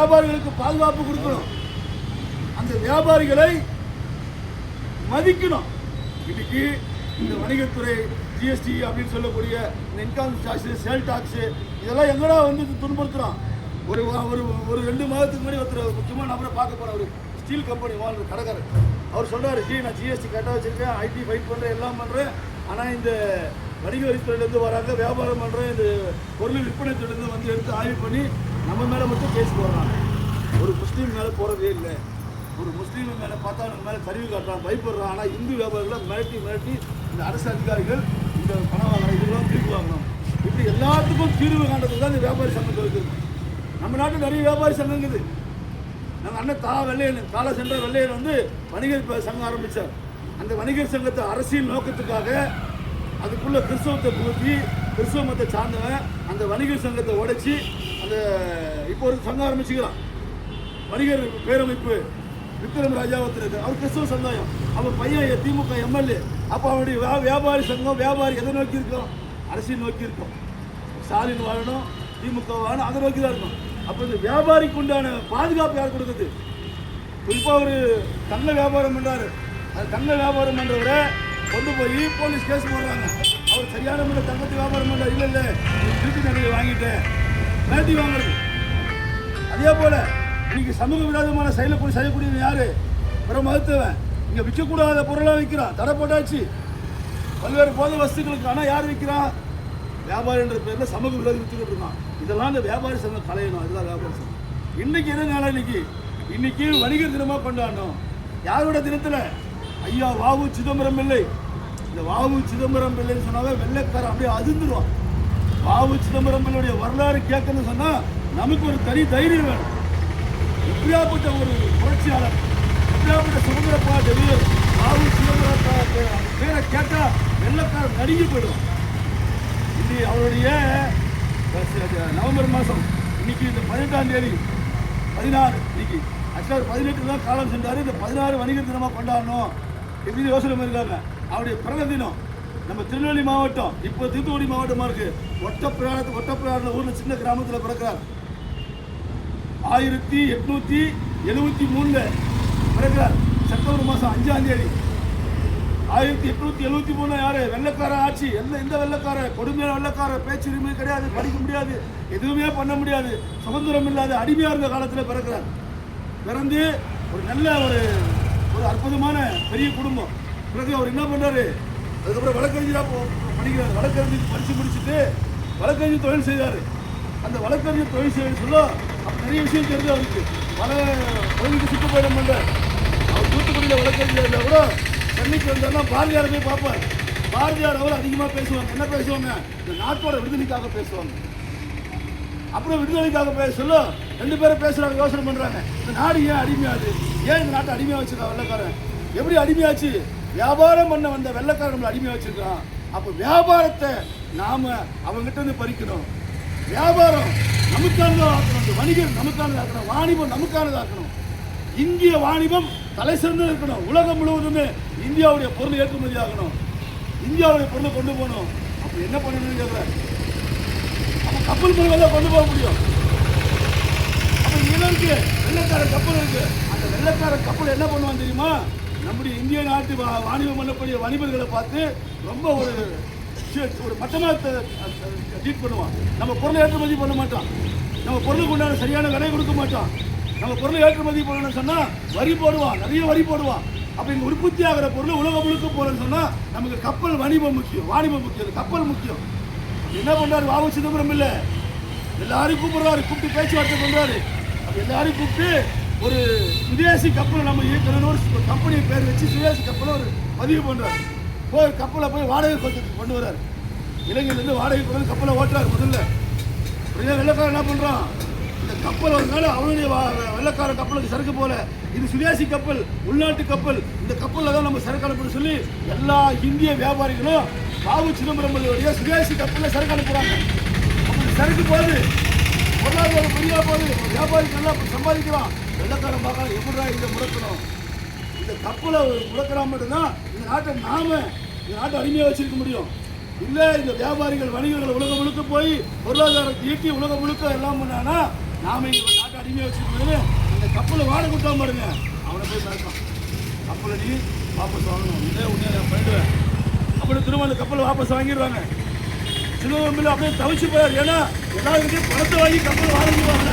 வியாபாரிகளுக்கு பாதுகாப்பு கொடுக்கணும். அந்த வியாபாரிகளை மதிக்கணும். இன்னைக்கு இந்த வணிகத்துறை ஜிஎஸ்டி அப்படின்னு சொல்லக்கூடிய இந்த இன்கம் டாக்ஸ் சேல் டாக்ஸ் இதெல்லாம் எங்கடா வந்து துன்புறுத்துறோம் ஒரு ஒரு ஒரு ரெண்டு மாதத்துக்கு முன்னாடி ஒருத்தர் முக்கியமான நபரை பார்க்க போற ஒரு ஸ்டீல் கம்பெனி வாழ்ற கடைக்காரர். அவர் சொல்கிறார் ஜி நான் ஜிஎஸ்டி கரெக்டாக வச்சுருக்கேன் ஐடி ஃபைட் பண்ணுறேன் எல்லாம் பண்ணுறேன் ஆனால் இந்த வணிக வரித்துறையிலேருந்து வராங்க வியாபாரம் பண்ணுற இந்த பொருள் விற்பனை துறையிலேருந்து வந்து எடுத்து ஆய்வு பண்ணி நம்ம மேலே மட்டும் கேஸ் போடுறாங்க. ஒரு முஸ்லீம் மேலே போகிறதே இல்லை. ஒரு முஸ்லீம் மேலே பார்த்தா நம்ம மேலே கருவி காட்டுறான் பயப்படுறான் ஆனால் இந்து வியாபாரிகளை மிரட்டி மிரட்டி இந்த அரசு அதிகாரிகள் இந்த பணம் வாங்குற இதெல்லாம் தீர்வு வாங்கணும். இப்படி எல்லாத்துக்கும் தீர்வு காண்றதுக்கு தான் இந்த வியாபாரி சங்கம் இருக்குது. நம்ம நாட்டில் நிறைய வியாபாரி சங்கம் இருக்குது. நம்ம அண்ணன் தா வெள்ளையன் கால சென்ற வெள்ளையன் வந்து வணிகர் சங்கம் ஆரம்பித்தார் அந்த வணிகர் சங்கத்தை அரசியல் நோக்கத்துக்காக அதுக்குள்ளே கிறிஸ்தவத்தை புகுத்தி கிறிஸ்தவ மதத்தை சார்ந்தவன் அந்த வணிகர் சங்கத்தை உடைச்சி அந்த இப்போ ஒரு சங்கம் ஆரம்பிச்சுக்கலாம் வணிகர் பேரமைப்பு விக்ரம் ராஜாவத்திற்கு அவர் கிறிஸ்தவ சமுதாயம். அவன் பையன் திமுக எம்எல்ஏ அப்போ அவனுடைய வியா- வியாபாரி சங்கம் வியாபாரி எதை நோக்கி இருக்கோம்? அரசியல் நோக்கி இருக்கோம். ஸ்டாலின் வாழணும் திமுக வாழணும் அதை நோக்கி தான் இருக்கும் அப்போ இந்த வியாபாரிக்கு உண்டான பாதுகாப்பு யார் கொடுக்குது? குறிப்பாக ஒரு தங்க வியாபாரம் பண்ணுறாரு அது தங்க வியாபாரம் பண்ணுறவரை கொண்டு போய் போலீஸ் கேஸ் போடுறாங்க. அவர் சரியான முறை தங்கத்து வியாபாரம் பண்ண இல்லை இல்லை. நீ நகையை வாங்கிட்டேன். மிரட்டி வாங்குறது. அதே போல் இன்னைக்கு சமூக விரோதமான செயலை போய் செய்யக்கூடியவன் யாரு? பிற மருத்துவன். இங்கே விற்கக்கூடாத பொருளாக விற்கிறான். தடை போட்டாச்சு. பல்வேறு போதை வஸ்துக்களுக்கு ஆனால் யார் விற்கிறான் வியாபாரின்ற பேரில் சமூக விரோதி விற்றுக்கிட்டு இருக்கான். இதெல்லாம் இந்த வியாபாரி சங்கம் கலையணும். அதுதான் வியாபாரி சங்கம். இன்னைக்கு என்ன நாளா இன்னைக்கு? இன்னைக்கு வணிகர் தினமாக கொண்டாடணும். யாரோட தினத்தில்? ஐயா வாவு சிதம்பரம் பிள்ளை இந்த வாவு சிதம்பரம் பிள்ளைன்னு சொன்னாவே வெள்ளைக்காரன் அப்படியே அதிர்ந்துருவான். வாவு சிதம்பரம் பிள்ளையுடைய வரலாறு கேட்கணும்னு சொன்னால் நமக்கு ஒரு தனி தைரியம் வேணும். எப்படியாப்பட்ட ஒரு புரட்சியாளர் எப்படியாப்பட்ட சுதந்திர போராட்ட வீரர் வாவு சிதம்பரம் பேரை கேட்டால் வெள்ளக்காரன் நடுங்கி போயிடும் இது அவருடைய நவம்பர் மாதம் இன்னைக்கு இந்த பதினெட்டாம் தேதி பதினாறு இன்னைக்கு ஆக்சுவலாக பதினெட்டு தான் காலம் சென்றார். இந்த பதினாறு வணிகர் தினமாக கொண்டாடணும். எப்படி யோசனை பண்ணியிருக்காங்க அவருடைய பிறந்த தினம் நம்ம திருநெல்வேலி மாவட்டம் இப்போ தூத்துக்குடி மாவட்டமாக இருக்கு. ஒட்டப்பிராணத்து ஒட்டப்பிராண ஊரில் சின்ன கிராமத்தில் பிறக்கிறார். ஆயிரத்தி எட்நூத்தி எழுபத்தி மூணுல பிறக்கிறார். செப்டம்பர் மாதம் அஞ்சாம் தேதி. ஆயிரத்தி எட்நூத்தி எழுபத்தி மூணு யாரு? வெள்ளக்கார ஆட்சி. எந்த எந்த வெள்ளக்கார கொடுமையான வெள்ளக்கார பேச்சுரிமை கிடையாது படிக்க முடியாது எதுவுமே பண்ண முடியாது. சுதந்திரம் இல்லாத அடிமையாக இருந்த காலத்தில் பிறக்கிறார். பிறந்து ஒரு நல்ல ஒரு ஒரு அற்புதமான பெரிய குடும்பம். பிறகு அவர் என்ன பண்றாரு அதுக்கப்புறம் வழக்கறிஞராக போ- படிக்கிறார். வழக்கறிஞர் படித்து முடிச்சுட்டு வழக்கறிஞர் தொழில் செய்தார். அந்த வழக்கறிஞர் தொழில் செய்ய சொல்ல நிறைய விஷயம் தெரிஞ்சு அவருக்கு. பல தொழிலுக்கு சுற்றுப்பயணம் பண்ணார் அவர் தூத்துக்குடியில் வழக்கறிஞர் இருந்தால் கூட சென்னைக்கு வந்தார்னா பாரதியார் போய் பார்ப்பார். பாரதியார் அவர் அதிகமாக பேசுவாங்க. என்ன பேசுவாங்க? இந்த நாட்டோட விடுதலைக்காக பேசுவாங்க. அப்புறம் விடுதலைக்காக பேச சொல்ல. ரெண்டு பேரும் பேசுகிறாங்க யோசனை பண்ணுறாங்க இந்த நாடு ஏன் அடிமையாது? ஏன் இந்த நாட்டை அடிமையாக வச்சுருக்கான் வெள்ளக்காரன்? எப்படி அடிமையாச்சு? வியாபாரம் பண்ண வந்த வெள்ளக்காரன் நம்மளை அடிமையாக வச்சுருக்கான் அப்போ வியாபாரத்தை நாம் அவங்ககிட்ட இருந்து பறிக்கணும். வியாபாரம் நமக்கானதாக ஆக்கணும். இந்த வணிகம் நமக்கானதாக ஆக்கணும். வாணிபம் நமக்கானதாக ஆக்கணும். இந்திய வாணிபம் தலை சிறந்து இருக்கணும். உலகம் முழுவதுமே இந்தியாவுடைய பொருள் ஏற்றுமதி ஆகணும். இந்தியாவுடைய பொருளை கொண்டு போகணும். அப்போ என்ன பண்ணணும்னு கேட்குறேன் கப்பல் மூலமாக தான் கொண்டு போக முடியும். அப்போ இங்க இருக்கு வெள்ளக்கார கப்பல் இருக்கு. அந்த வெள்ளக்கார கப்பல் என்ன பண்ணுவான் தெரியுமா? நம்முடைய இந்திய நாட்டு வா- வாணிபம் பண்ணக்கூடிய வணிபர்களை பார்த்து ரொம்ப ஒரு ஒரு மட்டமாக ட்ரீட் பண்ணுவான். நம்ம பொருளை ஏற்றுமதி பண்ண மாட்டான். நம்ம பொருளுக்கு உண்டான சரியான விலை கொடுக்க மாட்டான். நம்ம பொருளை ஏற்றுமதி பண்ணணும்னு சொன்னால் வரி போடுவான் நிறைய வரி போடுவான். அப்போ இங்கே உற்பத்தி ஆகிற பொருள் உலகம் முழுக்க போகிறேன்னு சொன்னால் நமக்கு கப்பல் வணிபம் முக்கியம் வாணிபம் முக்கியம். கப்பல் முக்கியம். என்ன பண்றாரு? வாவு சிதம்பரம் இல்ல. எல்லாரையும் கூப்பிடுறாரு கூப்பிட்டு பேச்சுவார்த்தை பண்றாரு. அப்ப எல்லாரையும் கூப்பிட்டு ஒரு சுதேசி கப்பலை நம்ம இயக்கணும்னு ஒரு கம்பெனி பேர் வச்சு சுதேசி கப்பலை ஒரு பதிவு பண்றாரு. போய் கப்பலை போய் வாடகை கொடுத்து கொண்டு வர்றாரு. இலங்கையிலேருந்து வாடகை கொண்டு கப்பலை ஓட்டுறாரு முதல்ல. உடனே வெள்ளக்காரன் என்ன பண்றான்? இந்த கப்பல் வந்தால அவனுடைய வெள்ளக்கார கப்பலுக்கு சரக்கு போல. இது சுதேசி கப்பல் உள்நாட்டு கப்பல். இந்த கப்பலில் தான் நம்ம சரக்கு அனுப்பணும் சொல்லி எல்லா இந்திய வியாபாரிகளும் பாபு சிதம்பரம் பிள்ளையுடைய சுதேசி கப்பல்ல சரக்கு அனுப்புறாங்க. அப்படி சரக்கு போகுது பொருளாதாரம் பெரியா போகுது வியாபாரி நல்லா சம்பாதிக்கிறான் வெள்ளக்காரன் பார்க்கலாம் எப்படா இதை முடக்கணும்? இந்த கப்பலை முடக்கிறா மட்டும்தான் இந்த நாட்டை நாம இந்த நாட்டை அடிமையாக வச்சிருக்க முடியும். இல்லை இந்த வியாபாரிகள் வணிகர்கள் உலகம் முழுக்க போய் பொருளாதாரத்தை ஈட்டி உலகம் முழுக்க எல்லாம் பண்ணானா நாம இந்த நாட்டை அடிமையாக வச்சுருந்தது அந்த கப்பலை வாட கொடுத்தா பாருங்க. அவனை போய் பார்க்கலாம் கப்பலை நீ வாபஸ் வாங்கணும். இதே உடனே நான் பண்ணிடுவேன். அப்படி திரும்ப அந்த கப்பலை வாபஸ் வாங்கிடுவாங்க. சிலுவம்பில் அப்படியே தவிச்சு போயார் ஏன்னா எல்லாருக்கிட்டையும் பணத்தை வாங்கி கப்பல் வாங்கிடுவாங்க.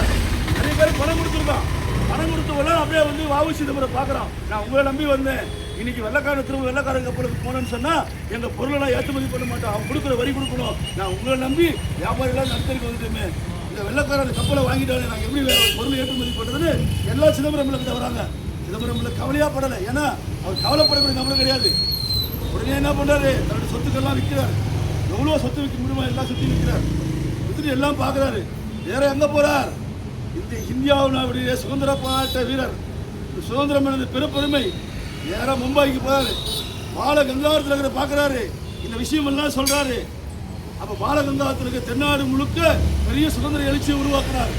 நிறைய பேர் பணம் கொடுத்துருக்கான். பணம் கொடுத்தவெல்லாம் அப்படியே வந்து வாவு சிதம்பரம் பார்க்குறான். நான் உங்களை நம்பி வந்தேன். இன்னைக்கு வெள்ளக்காரன் திரும்ப வெள்ளக்காரன் கப்பலுக்கு போனேன்னு சொன்னால் எங்கள் பொருளெல்லாம் ஏற்றுமதி பண்ண மாட்டோம் அவன் கொடுக்குற வரி கொடுக்கணும். நான் உங்களை நம்பி வியாபாரிகளாம் நடத்திருக்கு வந்துட்டுமே இந்த வெள்ளக்காரன் அந்த கப்பலை வாங்கிட்டாங்க நாங்கள் எப்படி பொருள் ஏற்றுமதி பண்ணுறதுன்னு எல்லா சிதம்பரம் கிட்ட வராங்க. சிதம்பரம் கவலையாக படலை. ஏன்னா அவர் கவலைப்படக்கூடிய நபர் கிடையாது. உடனே என்ன பண்ணுறாரு தன்னுடைய சொத்துக்கெல்லாம் விற்கிறார் எவ்வளோ சொத்து விற்க முடியுமா? எல்லாம் சுற்றி விற்கிறார் வித்துட்டு எல்லாம் பார்க்குறாரு வேற எங்கே போகிறார் இந்த இந்தியாவுடைய சுதந்திர போராட்ட வீரர். இந்த சுதந்திரம் எனது பெருப்பெருமை நேராக மும்பைக்கு போகிறாரு பால கங்காவரத்தில் இருக்கிற பார்க்குறாரு இந்த விஷயம் சொல்கிறாரு அப்போ பாலகங்காவத்தில் இருக்க தென்னாடு முழுக்க பெரிய சுதந்திர எழுச்சியை உருவாக்குறார்.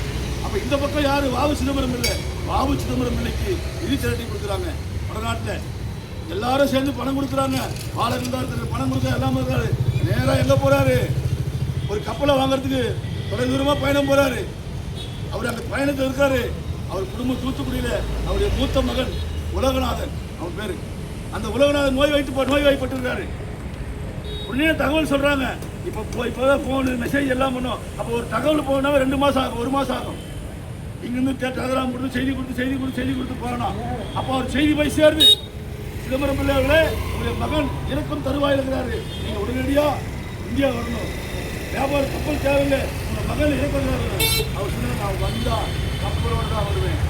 அப்போ இந்த பக்கம் யார்? வாவு சிதம்பரம் இல்லை. வாவு சிதம்பரம் இன்னைக்கு நிதி திரட்டி கொடுக்குறாங்க வடநாட்டில். எல்லாரும் சேர்ந்து பணம் கொடுக்குறாங்க. பாலகங்காரத்தில் பணம் கொடுக்க எல்லாம் இருக்காரு நேராக எங்கே போகிறாரு ஒரு கப்பலை வாங்குறதுக்கு தொலைதூரமாக பயணம் போகிறாரு அவர் அந்த பயணத்தில் இருக்காரு. அவர் குடும்பம் தூத்துக்குடியில் அவருடைய மூத்த மகன் உலகநாதன். அவன் பேர். அந்த உலகநாதன் நோய் வைத்து நோய் வாய்ப்பட்டிருக்காரு. உடனே தகவல் சொல்கிறாங்க இப்போ இப்போ இப்போதான் ஃபோனு மெசேஜ் எல்லாம் பண்ணோம். அப்போ ஒரு தகவல் போகணுன்னா ரெண்டு மாதம் ஆகும் ஒரு மாதம் ஆகும். இங்கிருந்து அதெல்லாம் கொடுத்து செய்தி கொடுத்து செய்தி கொடுத்து செய்தி கொடுத்து போகணும் அப்போ அவர் செய்தி போய் சேருது. சிதம்பரம் பிள்ளைகளே உங்களுடைய மகன் இறக்கும் தருவாயில் இருக்கிறாரு நீங்கள் உடனடியாக இந்தியா வரணும். வியாபார கப்பல் தேவையில்லை உங்கள் மகன் இறக்கிறாரு அவர் சொன்னார் நான் வந்தா கப்பலோடு தான் வருவேன்.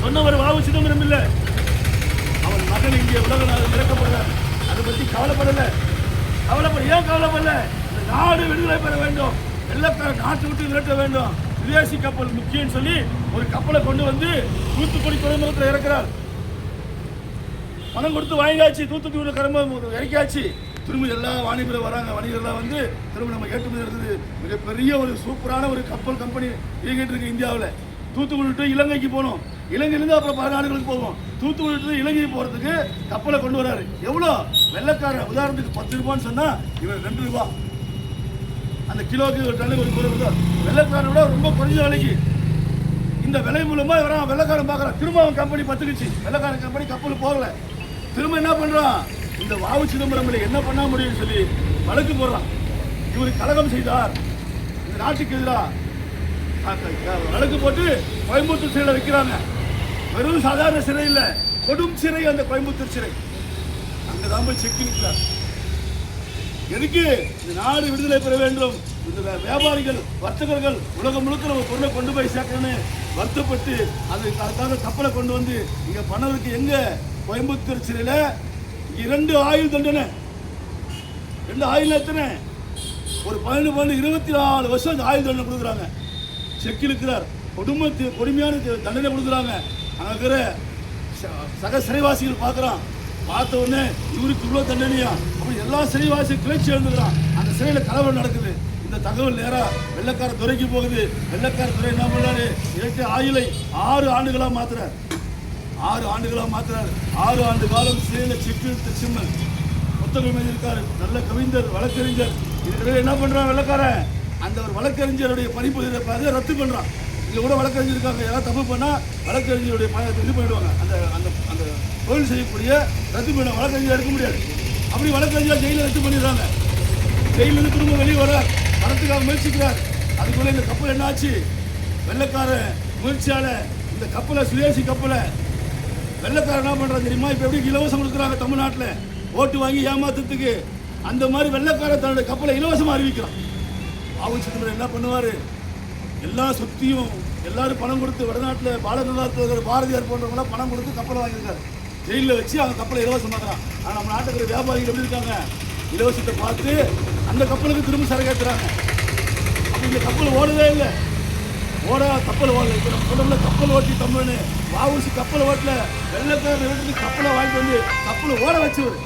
சொன்னவர் வாவு சிதம்பரம் இல்லை அவன் மகன் இங்கே உலகநாதன் இறக்கப்படுறார் அதை பற்றி கவலைப்படல. கவலைப்பட ஏன் கவலைப்படலை? இந்த நாடு விடுதலை பெற வேண்டும். வெள்ளக்கார நாட்டு விட்டு விரட்ட வேண்டும். விதேசி கப்பல் முக்கியம்னு சொல்லி ஒரு கப்பலை கொண்டு வந்து தூத்துக்குடி துறைமுகத்தில் இறக்கிறார். பணம் கொடுத்து வாங்கியாச்சு தூத்துக்குடி கரம்ப இறக்கியாச்சு. திரும்ப எல்லா வாணிபர் வராங்க. வணிகர்லாம் வந்து திரும்ப நம்ம ஏற்றுமதி இருக்குது மிகப்பெரிய ஒரு சூப்பரான ஒரு கப்பல் கம்பெனி இயங்கிட்டு இருக்கு இந்தியாவில். தூத்துக்குடி விட்டு இலங்கைக்கு போகணும் இலங்கையிலேருந்து அப்புறம் பல நாடுகளுக்கு போவோம். தூத்துக்குடி விட்டு இலங்கை போகிறதுக்கு கப்பலை கொண்டு வராரு. எவ்வளோ வெள்ளக்காரன்? உதாரணத்துக்கு பத்து ரூபான்னு சொன்னால் இவர் ரெண்டு ரூபா. அந்த கிலோக்கு ஒரு டன்னு ஒரு குறைவு வெள்ளக்காரனை விட ரொம்ப குறைஞ்ச விலைக்கு. இந்த விலை மூலமாக வரான் வெள்ளக்காரன் பார்க்குறான். திரும்ப அவன் கம்பெனி பத்துக்குச்சு. வெள்ளக்காரன் கம்பெனி கப்பல் போகலை. திரும்ப என்ன பண்றான்? இந்த வாவு சிதம்பரம் என்ன பண்ண முடியும்னு சொல்லி வழக்கு போடுறான். இவர் கலகம் செய்தார். இந்த நாட்டுக்கு எதிராக வழக்கு போட்டு கோயம்புத்தூர் சிறையில் வைக்கிறாங்க. வெறும் சாதாரண சிறை இல்லை கொடும் சிறை அந்த கோயம்புத்தூர் சிறை. அங்கதான் போய் செக்கி நிற்கிறார் எதுக்கு? இந்த நாடு விடுதலை பெற வேண்டும். இந்த வியாபாரிகள் வர்த்தகர்கள் உலகம் முழுக்க நம்ம பொருளை கொண்டு போய் சேர்க்கணும்னு வருத்தப்பட்டு அது அதுக்காக கப்பலை கொண்டு வந்து இங்கே பண்ணதுக்கு எங்கே? கோயம்புத்தூர் சிறையில் இரண்டு ஆயுள் தண்டனை. ரெண்டு ஆயுள் எத்தனை? ஒரு பன்னெண்டு பன்னெண்டு இருபத்தி நாலு வருஷம் அந்த ஆயுள் தண்டனை கொடுக்குறாங்க. செக்கில் இருக்கிறார். கொடுமத்து கொடுமையான தண்டனை கொடுக்குறாங்க. அங்கே இருக்கிற ச- சக சிறைவாசிகள் பார்க்குறான். பார்த்த உடனே இவருக்கு இவ்வளோ தண்டனையா? அப்படி எல்லா சிறைவாசியும் கிளர்ச்சி எழுந்துக்கிறான் அந்த சிறையில் கலவரம் நடக்குது. இந்த தகவல் நேராக வெள்ளக்கார துறைக்கு போகுது. வெள்ளக்கார துறை என்ன பண்ணாரு இயற்கை ஆயுளை ஆறு ஆண்டுகளாக மாத்துறாரு. ஆறு ஆண்டுகளாக மாத்துறாரு ஆறு ஆண்டு காலம் சிறையில் செக்கு சிம்மன். புத்தகம் எழுதியிருக்காரு நல்ல கவிஞர் வழக்கறிஞர். இதுக்கிடையே என்ன பண்றான் வெள்ளக்காரன்? அந்த ஒரு வழக்கறிஞருடைய படிப்பு இதை பார்த்து ரத்து பண்றான். இங்க கூட வழக்கறிஞர் இருக்காங்க. தப்பு பண்ணா வழக்கறிஞருடைய ப- இது பண்ணிடுவாங்க. அந்த அந்த அந்த தொழில் செய்யக்கூடிய ரத்து பண்ண வழக்கறிஞர் எடுக்க முடியாது. அப்படி வழக்கறிஞர் ஜெயிலில் ரத்து பண்ணிடுறாங்க. ஜெயிலிருந்து திரும்ப வெளியே வரார் வரத்துக்காக முயற்சிக்கிறார். அதுக்குள்ள இந்த கப்பல் என்ன ஆச்சு? வெள்ளக்கார முயற்சியால இந்த கப்பலை சுதேசி கப்பலை வெள்ளக்காரன் என்ன பண்றான் தெரியுமா? இப்போ எப்படி இலவசம் கொடுக்குறாங்க தமிழ்நாட்டில்? ஓட்டு வாங்கி ஏமாத்துறதுக்கு. அந்த மாதிரி வெள்ளக்காரன் தன்னுடைய கப்பலை இலவசமாக அறிவிக்கிறான். ஆவு சிதம்பரம் என்ன பண்ணுவார்? எல்லா சொத்தையும் எல்லாரும் பணம் கொடுத்து வடநாட்டில் பாலகங்காரத்தில் பாரதியார் போன்றவங்களாம் பணம் கொடுத்து கப்பலை வாங்கியிருக்காரு. ஜெயிலில் வச்சு அவங்க கப்பலை இலவசமாக்குறான். ஆனால் நம்ம நாட்டில் இருக்கிற வியாபாரிகள் எப்படி இருக்காங்க? இலவசத்தை பார்த்து அந்த கப்பலுக்கு திரும்ப சரகேற்றுறாங்க அப்போ இந்த கப்பல் ஓடவே இல்லை. ஓட கப்பல் ஓடல. இப்போ நம்ம சொல்றோம்ல கப்பல் ஓட்டி தமிழ்னு. வாவுசி கப்பல் ஓட்டல. வெள்ளக்காரன் வீட்டுக்கு கப்பலை வாங்கிட்டு வந்து கப்பலை ஓட வச்சவர்.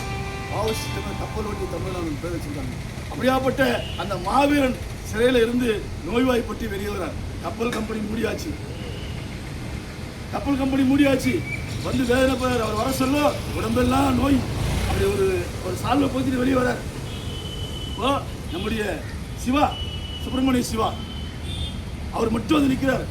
வாவுசி தமிழ் கப்பல் ஓட்டி தமிழ் அவங்க பேர் வச்சிருக்காங்க. அப்படியாப்பட்ட அந்த மாவீரன் சிறையில் இருந்து நோய்வாய்ப்பட்டு வெளியே வரார் கப்பல் கம்பெனி மூடியாச்சு. கப்பல் கம்பெனி மூடியாச்சு. வந்து வேதனை போறார் அவர் வர சொல்ல உடம்பெல்லாம் நோய். அப்படி ஒரு ஒரு சால்வை போத்திட்டு வெளியே வரார். இப்போ நம்முடைய சிவா சுப்பிரமணிய சிவா அவர் மட்டும் வந்து நிற்கிறார்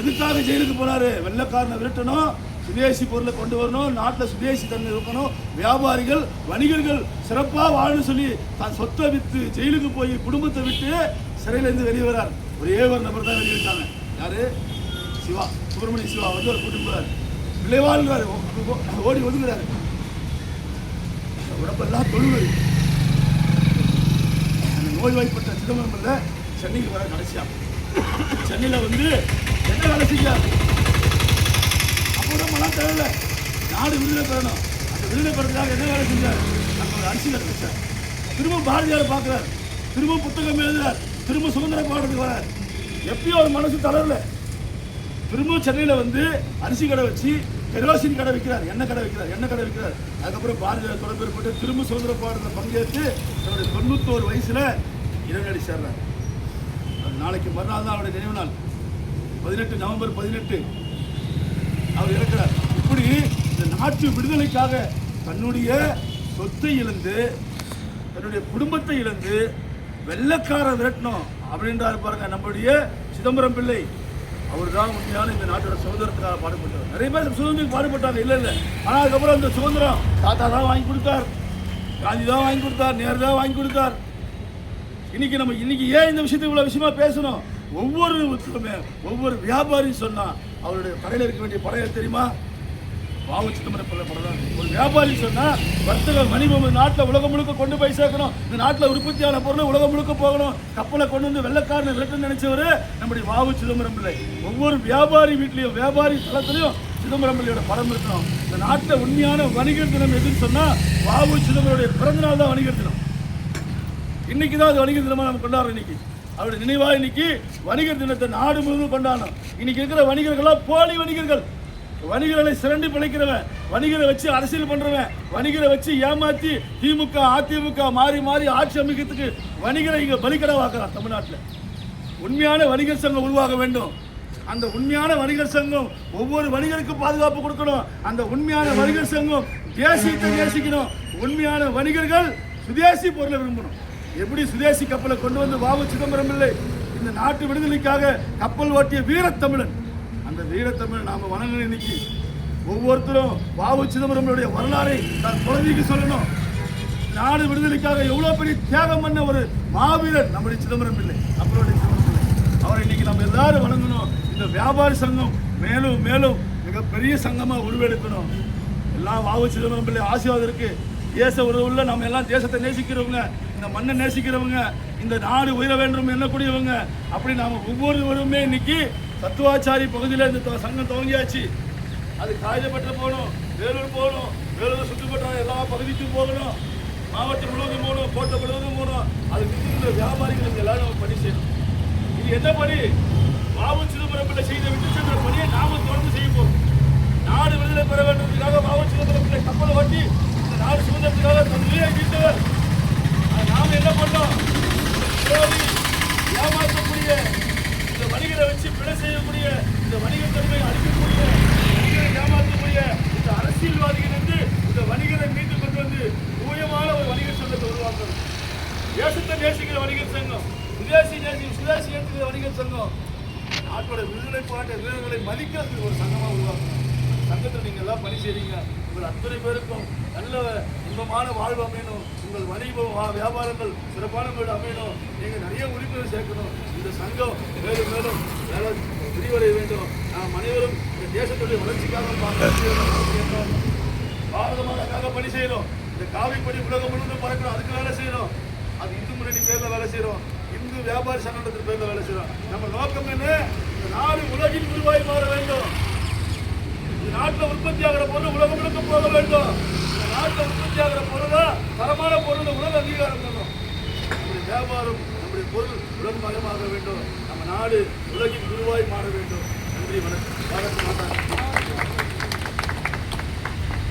எதுக்காக ஜெயிலுக்கு போனாரு? வெள்ளக்காரனை விரட்டணும் சுதேசி பொருளை கொண்டு வரணும் நாட்டில் சுதேசி தன்மை இருக்கணும். வியாபாரிகள் வணிகர்கள் சிறப்பாக வாழணும்னு சொல்லி தான் சொத்தை விற்று ஜெயிலுக்கு போய் குடும்பத்தை விட்டு சிறையிலேருந்து வெளியே வரார். ஒரே ஒரு நபர் தான் வெளியிருக்காங்க யாரு? சிவா. சுப்பிரமணிய சிவா வந்து ஒரு கூட்டம் போறாரு. விளைவாள்ங்கிறாரு ஓடி ஒதுங்குறாரு. உடம்பெல்லாம் தொழுவது அந்த நோய்வாய்ப்பட்ட சிதம்பரம் இல்லை சென்னைக்கு வர கடைசியா. சென்னையில் வந்து என்ன வேலை செஞ்சார் அப்போ மனம் தேவையில்ல நாடு விடுதலை பெறணும். அந்த விடுதலை பெறதுக்காக என்ன வேலை செஞ்சார்? நம்ம ஒரு அரிசி வச்சார். திரும்ப பாரதியார் பார்க்குறார். திரும்ப புத்தகம் எழுதுறார். திரும்ப சுதந்திர போராட்டத்துக்கு வரார் எப்பயும் அவர் மனசு தளரல. திரும்ப சென்னையில் வந்து அரிசி கடை வச்சு கெரோசின் கடை வைக்கிறார் எண்ணெய் கடை வைக்கிறார் எண்ணெய் கடை வைக்கிறார் அதுக்கப்புறம் பாரதியார் தொடர்பு போட்டு திரும்ப சுதந்திர போராட்டத்தில் பங்கேற்று தன்னுடைய தொண்ணூத்தோரு வயசுல இளநடி சேர்றார். நாளைக்கு மறுநாள் தான் அவருடைய நினைவு நாள். பதினெட்டு நவம்பர் பதினெட்டு. அவர் இருக்கிறார் இப்படி இந்த நாட்டு விடுதலைக்காக தன்னுடைய சொத்தை இழந்து தன்னுடைய குடும்பத்தை இழந்து வெள்ளக்கார விரட்டணும் அப்படின்றாரு பாருங்க நம்முடைய சிதம்பரம் பிள்ளை. அவர் தான் உண்மையான இந்த நாட்டோட சுதந்திரத்துக்காக பாடுபட்டார் நிறைய பேர் சுதந்திரம் பாடுபட்டாங்க. இல்லை இல்லை. ஆனால் அதுக்கப்புறம் அந்த சுதந்திரம் தாத்தா தான் வாங்கி கொடுத்தார். காந்தி தான் வாங்கி கொடுத்தார். நேரு தான் வாங்கி கொடுத்தார். இன்னைக்கு நம்ம இன்னைக்கு ஏன் இந்த விஷயத்துக்கு இவ்வளோ விஷயமா பேசணும்? ஒவ்வொரு ஒவ்வொரு வியாபாரியும் சொன்னா அவருடைய கடையில் இருக்க வேண்டிய படையை தெரியுமா? வாவு சிதம்பரம் படம் ஒரு வியாபாரி சொன்னா வர்த்தக வணிகம் நாட்டில் உலகம் முழுக்க கொண்டு போய் சேர்க்கணும். இந்த நாட்டில் உற்பத்தியான பொருள் உலகம் முழுக்க போகணும். கப்பலை கொண்டு வந்து வெள்ளக்காரன் விரட்டு நினைச்சவர் நம்முடைய வாவு சிதம்பரம் பிள்ளை. ஒவ்வொரு வியாபாரி வீட்லேயும் வியாபாரி தளத்திலையும் சிதம்பரம் பிள்ளையோட படம் இருக்கணும். இந்த நாட்டில் உண்மையான வணிகர் தினம் எதுன்னு சொன்னா வாவு சிதம்பரனுடைய பிறந்த நாள் தான் வணிகர் தினம். இன்னைக்கு தான் அது வணிகர் தினமாக நம்ம கொண்டாடுறோம் இன்னைக்கு. அவருடைய நினைவாக இன்னைக்கு வணிகர் தினத்தை நாடு முழுவதும் கொண்டாடணும். இன்னைக்கு இருக்கிற வணிகர்கள்லாம் போலி வணிகர்கள். வணிகர்களை சிரண்டி பிழைக்கிறவன் வணிகரை வச்சு அரசியல் பண்றவன் வணிகரை வச்சு ஏமாத்தி திமுக அதிமுக மாறி மாறி ஆட்சி அமைக்கிறதுக்கு வணிகரை இங்க பலிக்கடவாக்குறான் தமிழ்நாட்டில். உண்மையான வணிகர் சங்கம் உருவாக வேண்டும். அந்த உண்மையான வணிகர் சங்கம் ஒவ்வொரு வணிகருக்கும் பாதுகாப்பு கொடுக்கணும். அந்த உண்மையான வணிகர் சங்கம் தேசியத்தை தேசிக்கணும் உண்மையான வணிகர்கள் சுதேசி பொருளை விரும்பணும். எப்படி சுதேசி கப்பலை கொண்டு வந்து வாவு சிதம்பரம் இல்லை? இந்த நாட்டு விடுதலைக்காக கப்பல் ஓட்டிய வீரத்தமிழன். அந்த வீரத்தமிழன் நாம வணங்கணும் இன்னைக்கு ஒவ்வொருத்தரும் வாவு சிதம்பரம்னுடைய வரலாறை தான் குழந்தைக்கு சொல்லணும். நாடு விடுதலைக்காக எவ்வளவு பெரிய தியாகம் பண்ண ஒரு மாவீரர் நம்முடைய சிதம்பரம் இல்லை அப்பளுடைய சிதம்பரம் இல்லை அவரை இன்னைக்கு நம்ம எல்லாரும் வணங்கணும். இந்த வியாபாரி சங்கம் மேலும் மேலும் மிகப்பெரிய சங்கமா உருவெடுக்கணும். எல்லாம் வாவு சிதம்பரம் பிள்ளை ஆசீர்வாதம் இருக்கு. தேச உறவுல நம்ம எல்லாம் தேசத்தை நேசிக்கிறவங்க இந்த மண்ணை நேசிக்கிறவங்க இந்த நாடு உயர வேண்டும் எண்ணக்கூடியவங்க அப்படி நாம் ஒவ்வொருவருமே இன்னைக்கு தத்துவாச்சாரி பகுதியில் இந்த சங்கம் துவங்கியாச்சு. அது காயப்பட்டு போகணும் வேலூர் போகணும் வேலூர் சுற்றுப்பட்ட எல்லா பகுதிக்கும் போகணும் மாவட்டம் முழுவதும் போகணும் கோட்டை முழுவதும் போகணும் அதுக்கு இருக்கிற வியாபாரிகளுக்கு எல்லாரும் நம்ம பணி செய்யணும். இது என்ன பணி? பாபு சிதம்பரம் பிள்ளை செய்த விட்டு சென்ற பணியை நாம தொடர்ந்து செய்ய போகிறோம் நாடு விடுதலை பெற வேண்டும்ன்றதுக்காக பாபு சிதம்பரம் பிள்ளை கப்பலை ஓட்டி நாடு சுதந்திரத்துக்காக தன் மீட்டவர். நாம் என்ன பண்ணோம்? ஏமாற்றக்கூடிய இந்த வணிகரை வச்சு பிழை செய்யக்கூடிய இந்த வணிகத் தன்மை அளிக்கக்கூடிய வணிகரை ஏமாற்றக்கூடிய இந்த அரசியல்வாதிகள் என்று இந்த வணிகரை மீட்டு கொண்டு வந்து தூயமான ஒரு வணிகர் சங்கத்தை உருவாக்கணும் தேசத்தை நேசிக்கிற வணிகர் சங்கம் சுதேசி நேசி சுதேசி ஏற்றுகிற வணிகர் சங்கம். நாட்டோட விடுதலை போராட்ட வீரர்களை மதிக்கிறதுக்கு ஒரு சங்கமாக உருவாக்கணும் சங்கத்தில் நீங்கள் எல்லாம் பணி செய்கிறீங்க உங்கள் அத்தனை பேருக்கும் நல்ல இன்பமான வாழ்வு அமையணும். உங்கள் வணிக வா- வியாபாரங்கள் சிறப்பான முறையில் அமையணும். நீங்கள் நிறைய உறுப்பினர் சேர்க்கணும். இந்த சங்கம் மேலும் மேலும் வேலை விரிவடைய வேண்டும். நாம் அனைவரும் இந்த தேசத்துடைய வளர்ச்சிக்காக பாரதமாக பணி செய்கிறோம் இந்த காவி பணி உலகம் முழுவதும் பறக்கணும். அதுக்கு வேலை செய்யணும். அது இந்து முன்னணி பேரில் வேலை செய்யறோம். இந்து வியாபாரி சங்கத்தின் பேரில் வேலை செய்யறோம். நம்ம நோக்கம் என்ன? இந்த நாடு உலகின் குருவாய் மாற வேண்டும். நாட்டில் உற்பத்தி ஆகிற பொருள் உலகம் முழுக்க போக வேண்டும். இந்த நாட்டில் உற்பத்தி ஆகிற பொருளை தரமான பொருள் உலக அங்கீகாரம் பண்ணணும் நம்முடைய வியாபாரம் நம்முடைய பொருள் உலகமயமாக வேண்டும். நம்ம நாடு உலகின் குருவாய் மாற வேண்டும். நன்றி வணக்கம். பாரத் மாதா